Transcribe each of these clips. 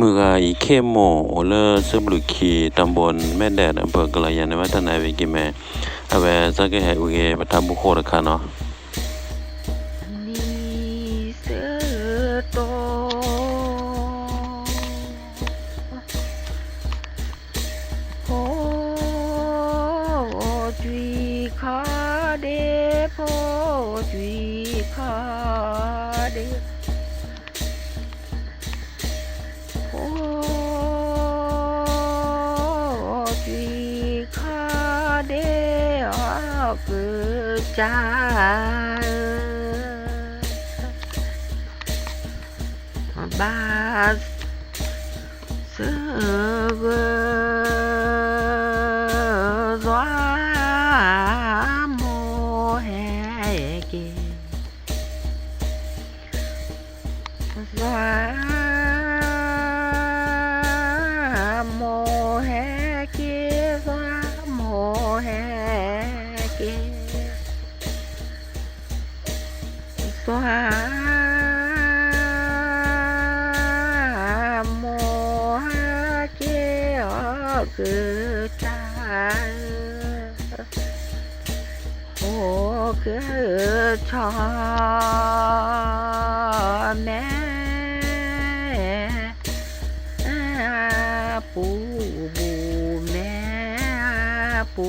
มือกอีเคโมโอเลซึบลุคีตำบลแม่แดดอำเภอกะลายานวัฒนาเวกิเมอเวซักเกเฮอุเกปะทับบุโคระคาเนาะ cha ba sơ gió mùa hè kì gió ามโมเจ้าคือจาโอคือชอแม่ปูบูแม่ปู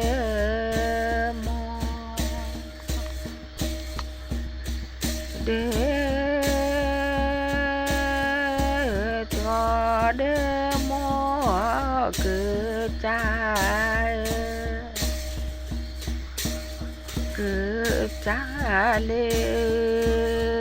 เด้อจอเด้อมอเกิดใจเกิดใจเลย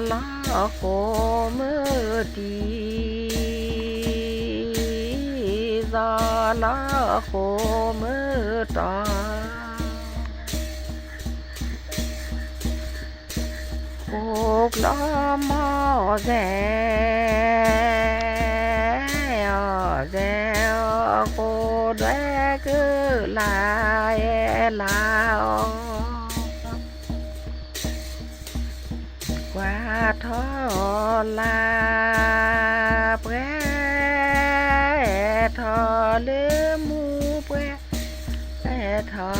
la ko mơ ti, za la ko mơ ta. Cuộc la mò rè rè cô đế cứ lại là ลาแปรทอเลืมมูแปรแปรทอ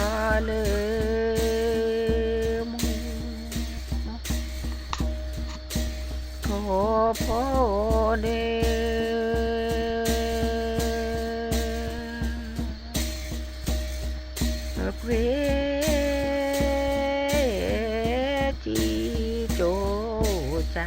เลืมโทโพเดเพรจีโจจ้า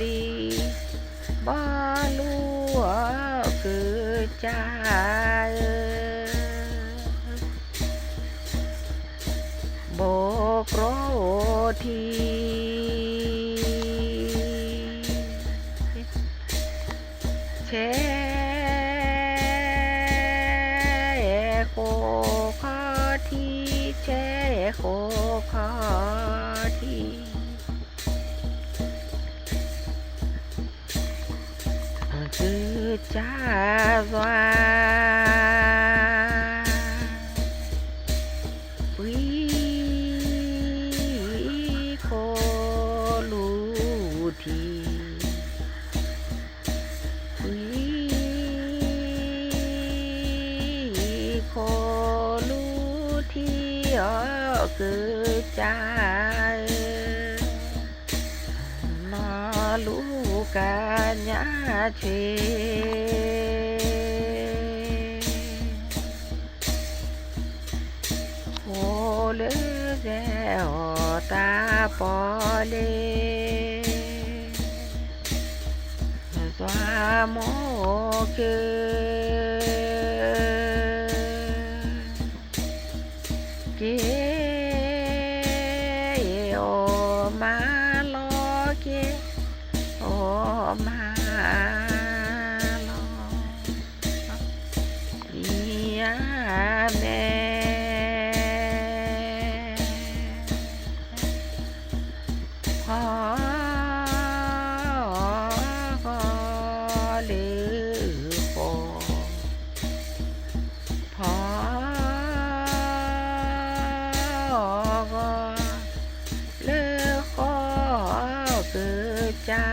ลีบอลูคือจ้าโบกโรที Cha doa. Quý cô lù thì quý cô lù thì ở cứ trái lu ca nhã chê. Ô lê dè ô ta bỏ lê. Doa mô kê. Kê ia me พอพอหรือพอพอก็หรือขอคือจ้า